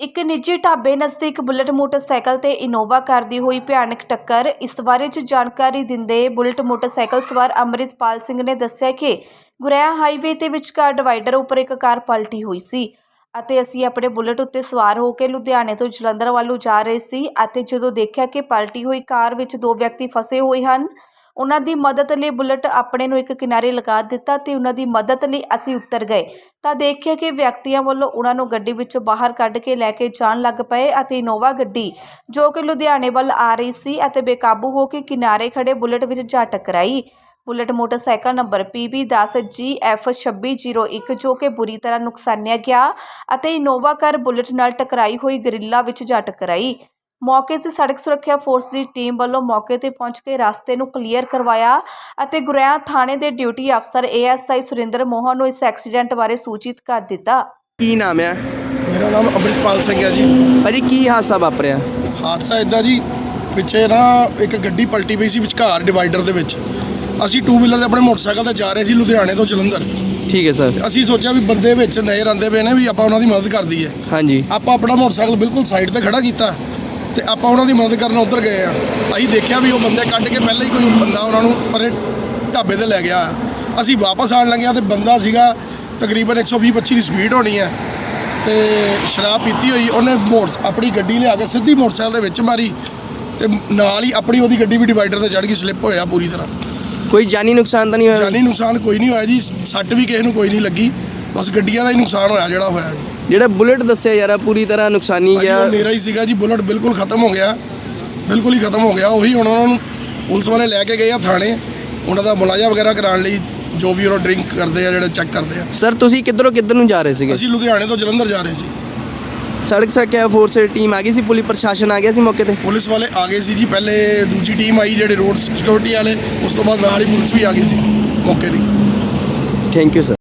ਇੱਕ ਨਿੱਜੀ ਢਾਬੇ ਨਜ਼ਦੀਕ ਬੁਲਟ ਮੋਟਰਸਾਈਕਲ ਤੇ ਇਨੋਵਾ ਕਰਦੀ ਹੋਈ ਭਿਆਨਕ ਟੱਕਰ। ਇਸ ਬਾਰੇ ਚ ਜਾਣਕਾਰੀ ਦਿੰਦੇ ਬੁਲਟ ਮੋਟਰਸਾਈਕਲ ਸਵਾਰ ਅੰਮ੍ਰਿਤਪਾਲ ਸਿੰਘ ਨੇ ਦੱਸਿਆ ਕਿ ਗੁਰੇਆ ਹਾਈਵੇ ਤੇ ਵਿਚਕਾਰ ਡਿਵਾਈਡਰ ਉੱਪਰ ਇੱਕ ਕਾਰ ਪਲਟੀ ਹੋਈ ਸੀ ਅਤੇ ਅਸੀਂ ਆਪਣੇ ਬੁਲਟ ਉੱਤੇ ਸਵਾਰ ਹੋ ਕੇ ਲੁਧਿਆਣੇ ਤੋਂ ਜਲੰਧਰ ਵੱਲੋਂ ਜਾ ਰਹੇ ਸੀ ਅਤੇ ਜਦੋਂ ਦੇਖਿਆ ਕਿ ਪਲਟੀ ਹੋਈ ਕਾਰ ਵਿੱਚ ਦੋ ਵਿਅਕਤੀ ਫਸੇ ਹੋਏ ਹਨ ਉਹਨਾਂ ਦੀ ਮਦਦ ਲਈ ਬੁਲਟ ਆਪਣੇ ਨੂੰ ਇੱਕ ਕਿਨਾਰੇ ਲਗਾ ਦਿੱਤਾ ਤੇ ਉਹਨਾਂ ਦੀ ਮਦਦ ਲਈ ਅਸੀਂ ਉੱਤਰ ਗਏ। ਤਾਂ ਦੇਖਿਆ ਕਿ ਵਿਅਕਤੀਆਂ ਵੱਲੋਂ ਉਹਨਾਂ ਨੂੰ ਗੱਡੀ ਵਿੱਚੋਂ ਬਾਹਰ ਕੱਢ ਕੇ ਲੈ ਕੇ ਜਾਣ ਲੱਗ ਪਏ ਅਤੇ ਇਨੋਵਾ ਗੱਡੀ ਜੋ ਕਿ ਲੁਧਿਆਣੇ ਵੱਲ ਆ ਰਹੀ ਸੀ ਅਤੇ ਬੇਕਾਬੂ ਹੋ ਕੇ ਕਿਨਾਰੇ ਖੜੇ ਬੁਲਟ ਵਿੱਚ ਜਾ ਟਕਰਾਈ। Bullet motorcycle number PB10 GF2601 ਜੋ ਕਿ ਬੁਰੀ ਤਰ੍ਹਾਂ ਨੁਕਸਾਨਿਆ ਗਿਆ ਅਤੇ ਇਨੋਵਾ ਕਾਰ ਬੁਲਟ ਨਾਲ ਟਕਰਾਈ ਹੋਈ ਗਰਿੱਲਾ ਵਿੱਚ ਜਾ ਟਕਰਾਈ। ਮੌਕੇ ਤੇ ਸੜਕ ਸੁਰੱਖਿਆ ਫੋਰਸ ਦੀ ਟੀਮ ਵੱਲੋਂ ਮੌਕੇ ਤੇ ਪਹੁੰਚ ਕੇ ਰਸਤੇ ਨੂੰ ਕਲੀਅਰ ਕਰਵਾਇਆ ਅਤੇ ਗੁਰੇਆ ਥਾਣੇ ਦੇ ਡਿਊਟੀ ਅਫਸਰ ਏਐਸਆਈ ਸੁਰਿੰਦਰ ਮੋਹਨ ਨੂੰ ਇਸ ਐਕਸੀਡੈਂਟ ਬਾਰੇ ਸੂਚਿਤ ਕਰ ਦਿੱਤਾ। ਕੀ ਨਾਮ ਹੈ ਮੇਰਾ ਨਾਮ ਅੰਮ੍ਰਿਤਪਾਲ ਸਿੰਘ ਹੈ ਜੀ। ਭਾਜੀ ਕੀ ਹਾਦਸਾ ਵਾਪਰਿਆ? ਹਾਦਸਾ ਇਦਾਂ ਜੀ ਪਿੱਛੇ ਨਾ ਇੱਕ ਗੱਡੀ ਪਲਟੀ ਪਈ ਸੀ ਵਿਚਕਾਰ ਡਿਵਾਈਡਰ ਦੇ ਵਿੱਚ। ਅਸੀਂ ਟੂ ਵੀਲਰ ਤੇ ਆਪਣੇ ਮੋਟਰਸਾਈਕਲ ਤੇ ਜਾ ਰਹੇ ਸੀ ਲੁਧਿਆਣੇ ਤੋਂ ਜਲੰਧਰ। ਠੀਕ ਹੈ ਸਰ। ਅਸੀਂ ਸੋਚਿਆ ਵੀ ਬੰਦੇ ਵਿੱਚ ਨਜ਼ਰ ਆਉਂਦੇ ਪਏ ਨੇ ਵੀ ਆਪਾਂ ਉਹਨਾਂ ਦੀ ਮਦਦ ਕਰ ਦਈਏ। ਹਾਂਜੀ। ਆਪਾਂ ਆਪਣਾ ਮੋਟਰਸਾਈਕਲ ਬਿਲਕੁਲ ਸਾਈਡ ਤੇ ਖੜਾ ਕੀਤਾ। ਤੇ ਆਪਾਂ ਉਹਨਾਂ ਦੀ ਮਦਦ ਕਰਨ ਉੱਧਰ ਗਏ ਆ। ਅਸੀਂ ਦੇਖਿਆ ਵੀ ਉਹ ਬੰਦੇ ਕੱਢ ਕੇ ਪਹਿਲਾਂ ਹੀ ਕੋਈ ਬੰਦਾ ਉਹਨਾਂ ਨੂੰ ਪਰੇ ਢਾਬੇ ਤੇ ਲੈ ਗਿਆ। ਅਸੀਂ ਵਾਪਸ ਆਣ ਲੱਗਿਆ ਤੇ ਬੰਦਾ ਸੀਗਾ ਤਕਰੀਬਨ 120 25 ਦੀ ਸਪੀਡ ਹੋਣੀ ਹੈ ਤੇ ਸ਼ਰਾਬ ਪੀਤੀ ਹੋਈ ਉਹਨੇ ਮੋਟਰ ਆਪਣੀ ਗੱਡੀ ਲਿਆ ਕੇ ਸਿੱਧੀ ਮੋਟਰਸਾਈਕਲ ਦੇ ਵਿੱਚ ਮਾਰੀ ਤੇ ਨਾਲ ਹੀ ਆਪਣੀ ਉਹਦੀ ਗੱਡੀ ਵੀ ਡਿਵਾਈਡਰ ਤੇ ਚੜ ਗਈ ਸਲਿੱਪ ਹੋਇਆ ਪੂਰੀ ਤਰ੍ਹਾਂ। ਕੋਈ ਜਾਨੀ ਨੁਕਸਾਨ ਤਾਂ ਨਹੀਂ ਹੋਇਆ? ਜਾਨੀ ਨੁਕਸਾਨ ਕੋਈ ਨਹੀਂ ਹੋਇਆ ਜੀ ਸੱਟ ਵੀ ਕਿਸੇ ਨੂੰ ਕੋਈ ਨਹੀਂ ਲੱਗੀ। ਬਸ ਗੱਡੀਆਂ ਦਾ ਹੀ ਨੁਕਸਾਨ ਹੋਇਆ ਜਿਹੜਾ ਹੋਇਆ ਜੀ। ਜਿਹੜਾ ਬੁਲਟ ਦੱਸਿਆ ਯਾਰ ਪੂਰੀ ਤਰ੍ਹਾਂ ਨੁਕਸਾਨੀ ਭਾਜੀ, ਗਿਆ ਉਹ ਮੇਰਾ ਹੀ ਸੀਗਾ ਜੀ ਬੁਲਟ ਬਿਲਕੁਲ ਖਤਮ ਹੋ ਗਿਆ। ਬਿਲਕੁਲ ਹੀ ਖਤਮ ਹੋ ਗਿਆ। ਉਹੀ ਹੁਣ ਉਹਨਾਂ ਨੂੰ ਪੁਲਿਸ ਵਾਲੇ ਲੈ ਕੇ ਗਏ ਆ ਥਾਣੇ। ਉਹਨਾਂ ਦਾ ਮੁਲਾਜ਼ਾ ਵਗੈਰਾ ਕਰਾਉਣ ਲਈ ਜੋ ਵੀ ਉਹ ਡਰਿੰਕ ਕਰਦੇ ਆ ਜਿਹੜੇ ਚੈੱਕ ਕਰਦੇ ਆ। ਸਰ ਤੁਸੀਂ ਕਿੱਧਰੋਂ ਕਿੱਧਰ ਨੂੰ ਜਾ ਰਹੇ ਸੀਗੇ? ਅਸੀਂ ਲੁਧਿਆਣੇ ਤੋਂ ਜਲੰਧਰ ਜਾ ਰਹੇ ਸੀ। ਸੜਕ ਸੁਰੱਖਿਆ ਫੋਰਸ ਦੀ ਟੀਮ ਆ ਗਈ ਸੀ ਪੁਲਿਸ ਪ੍ਰਸ਼ਾਸਨ ਆ ਗਿਆ ਸੀ ਮੌਕੇ ਤੇ? ਪੁਲਿਸ ਵਾਲੇ ਆ ਗਏ ਸੀ ਜੀ ਪਹਿਲੇ ਦੂਜੀ ਟੀਮ ਆਈ ਜਿਹੜੇ ਰੋਡ ਸਿਕਿਉਰਿਟੀ ਵਾਲੇ ਉਸ ਤੋਂ ਬਾਅਦ ਨਾਲ ਹੀ ਪੁਲਿਸ ਵੀ ਆ ਗਈ ਸੀ ਮੌਕੇ ਦੀ। Thank you sir